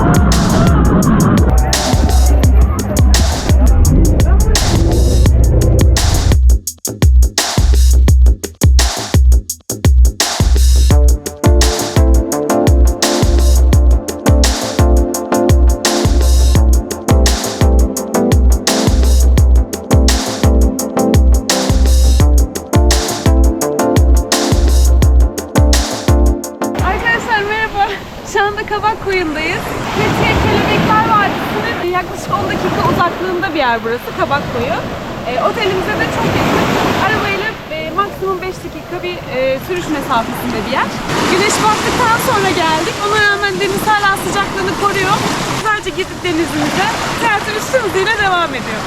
Arkadaşlar burası Kabak Koyu. E, otelimize de çok yakın. Arabayla e, maksimum 5 dakika bir e, sürüş mesafesinde bir yer. Güneş battıktan sonra geldik. Ona rağmen deniz hala sıcaklığını koruyor. Sadece gidip denizimize üstün hızıyla devam ediyor.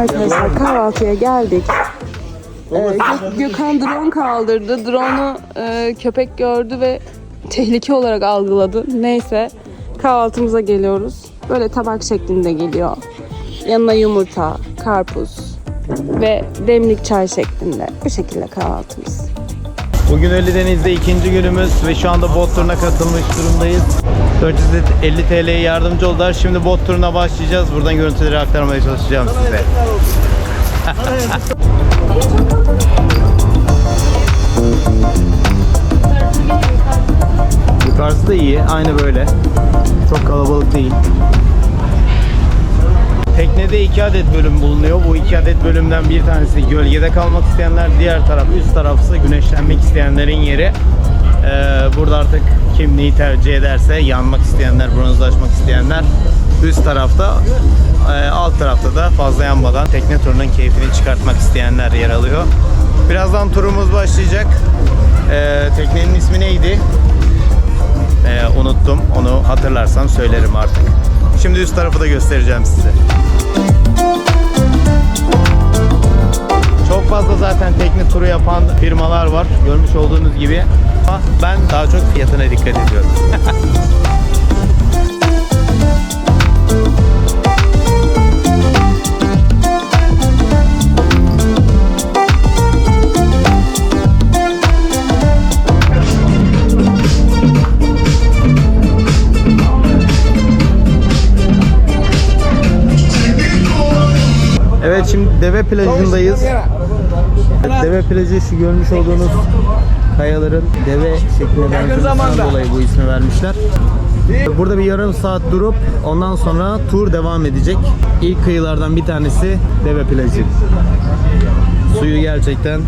Arkadaşlar kahvaltıya geldik. Ee, Gök- Gökhan drone kaldırdı. Drone'u e, köpek gördü ve tehlike olarak algıladı. Neyse kahvaltımıza geliyoruz. Böyle tabak şeklinde geliyor. Yanına yumurta, karpuz ve demlik çay şeklinde. Bu şekilde kahvaltımız. Bugün Ölüdeniz'de ikinci günümüz ve şu anda bot turuna katılmış durumdayız. 450 TL'ye yardımcı oldular. Şimdi bot turuna başlayacağız. Buradan görüntüleri aktarmaya çalışacağım size. Yukarısı da iyi. Aynı böyle. Çok kalabalık değil. Teknede iki adet bölüm bulunuyor. Bu iki adet bölümden bir tanesi gölgede kalmak isteyenler, diğer taraf üst tarafı güneşlenmek isteyenlerin yeri. Ee, burada artık kim neyi tercih ederse yanmak isteyenler, bronzlaşmak isteyenler üst tarafta, e, alt tarafta da fazla yanmadan tekne turunun keyfini çıkartmak isteyenler yer alıyor. Birazdan turumuz başlayacak. Ee, teknenin ismi neydi? Ee, unuttum. Onu hatırlarsam söylerim artık. Şimdi üst tarafı da göstereceğim size. Çok fazla zaten tekne turu yapan firmalar var. Görmüş olduğunuz gibi. Ama ben daha çok fiyatına dikkat ediyorum. Evet şimdi Deve plajındayız. Deve plajı şu görmüş olduğunuz kayaların deve şekline benzemesinden dolayı bu ismi vermişler. Burada bir yarım saat durup ondan sonra tur devam edecek. İlk kıyılardan bir tanesi Deve plajı. Suyu gerçekten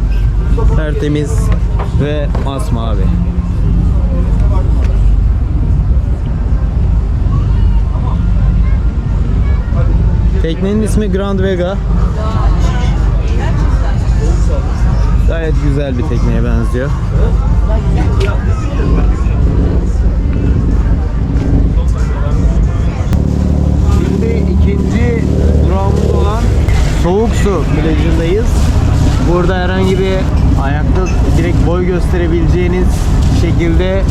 tertemiz ve masmavi. Teknenin ismi Grand Vega. Gayet güzel bir tekneye benziyor. Şimdi ikinci durağımız olan Soğuk Su plajındayız. Burada herhangi bir ayakta direkt boy gösterebileceğiniz şekilde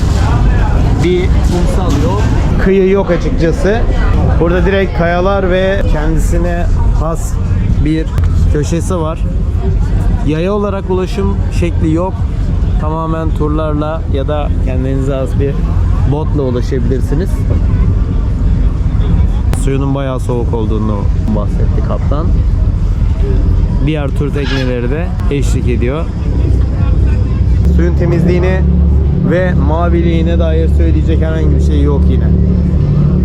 bir kumsal yok. Kıyı yok açıkçası. Burada direkt kayalar ve kendisine has bir köşesi var. Yaya olarak ulaşım şekli yok. Tamamen turlarla ya da kendinize has bir botla ulaşabilirsiniz. Suyunun bayağı soğuk olduğunu bahsetti kaptan. Diğer tur tekneleri de eşlik ediyor. Suyun temizliğine ve maviliğine dair söyleyecek herhangi bir şey yok yine.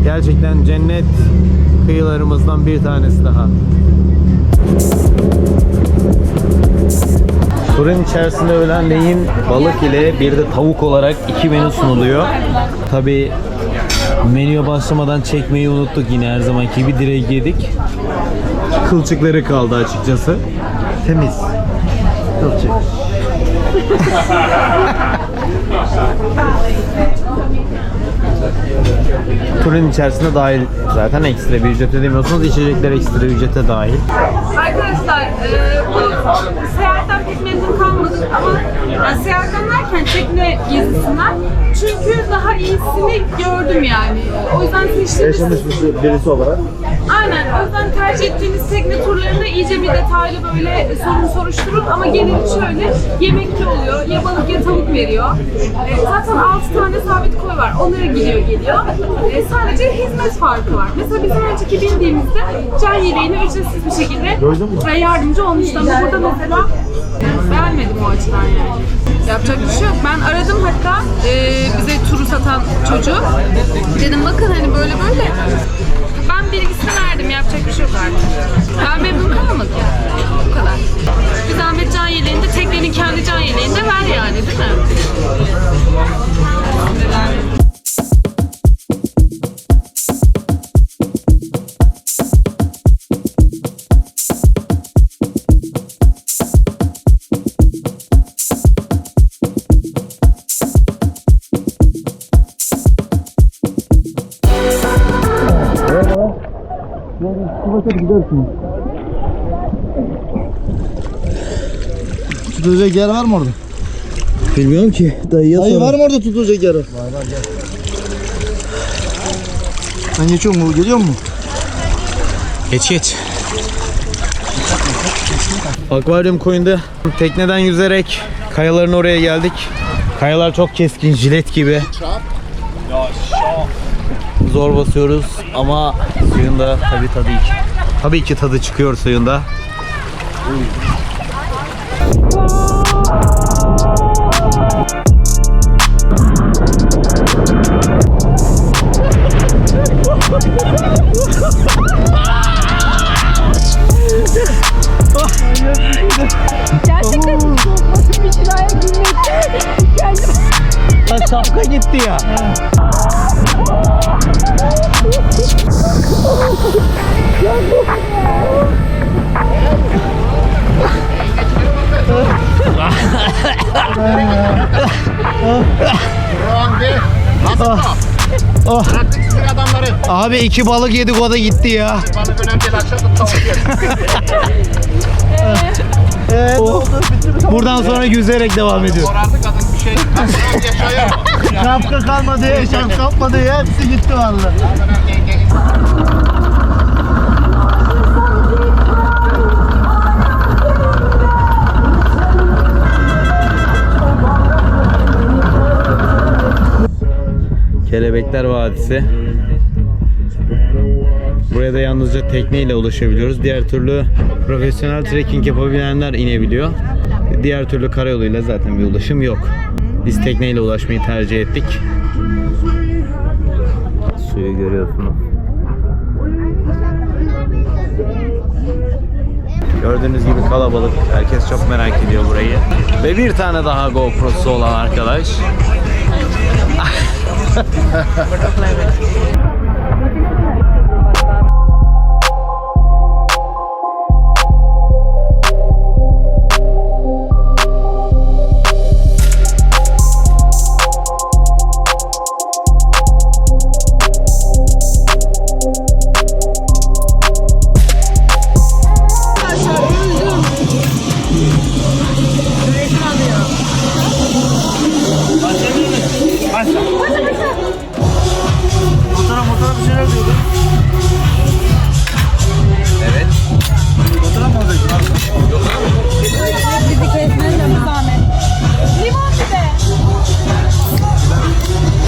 Gerçekten cennet kıyılarımızdan bir tanesi daha. Fırın içerisinde ölen leyin balık ile bir de tavuk olarak iki menü sunuluyor. Tabi menüye başlamadan çekmeyi unuttuk yine her zamanki gibi direkt yedik. kılçıkları kaldı açıkçası. Temiz. Kılçık. Turun içerisinde dahil zaten ekstra bir ücret ödemiyorsunuz. İçecekler ekstra ücrete dahil. Arkadaşlar e, bu seyahatten pek memnun kalmadık ama yani seyahatten derken tekne gezisinden çünkü daha iyisini gördüm yani. O yüzden seçtiğimiz Yaşamış birisi olarak. Aynen. O yüzden tercih ettiğiniz tekne turlarında iyice bir detaylı böyle sorun soruşturun ama geneli şöyle yemekli oluyor. Ya balık ya tavuk veriyor. E, zaten 6 tane sabit koy var. Onlara gidiyor geliyor. E, sadece hizmet farkı var. Mesela bizim önceki bindiğimizde can yeleğine ücretsiz bir şekilde ve yardımcı olmuştu ama burada mesela beğenmedim o açıdan yani. Yapacak bir şey yok. Ben aradım hatta e, bize turu satan çocuğu. Dedim bakın hani böyle böyle ben bilgisini verdim. Yapacak bir şey yok artık. Ben memnun kalmadım. Bu kadar. Bir zahmet can yeleğinde, teknenin kendi can yeleğinde ver yani değil mi? Sinirlendim. Tutulacak yer var mı orada? Bilmiyorum ki. Dayıya Hayır var mı orada tutulacak yer? Var var gel. Ben geçiyorum mu? Geliyor mu? Geç geç. Akvaryum koyunda tekneden yüzerek kayaların oraya geldik. Kayalar çok keskin, jilet gibi. Zor basıyoruz ama suyun da tabii tadı ki. Tabii ki tadı çıkıyor suyunda. Gerçekten nasıl bir cinayet gülmek Lan şapka gitti ya. Oh. adamları. Abi iki balık yedik o da gitti ya. Balık önemli değil akşam tavuk yer. Oh. Buradan sonra yüzerek devam ediyor. Orası kadın bir şey. Ben yaşayayım. Şapka kalmadı, şapka kalmadı. Hepsi gitti vallahi. Kelebekler Vadisi. Buraya da yalnızca tekneyle ulaşabiliyoruz. Diğer türlü profesyonel trekking yapabilenler inebiliyor. Diğer türlü karayoluyla zaten bir ulaşım yok. Biz tekneyle ulaşmayı tercih ettik. Suyu görüyorsunuz. Gördüğünüz gibi kalabalık. Herkes çok merak ediyor burayı. Ve bir tane daha GoPro'su olan arkadaş. Butterfly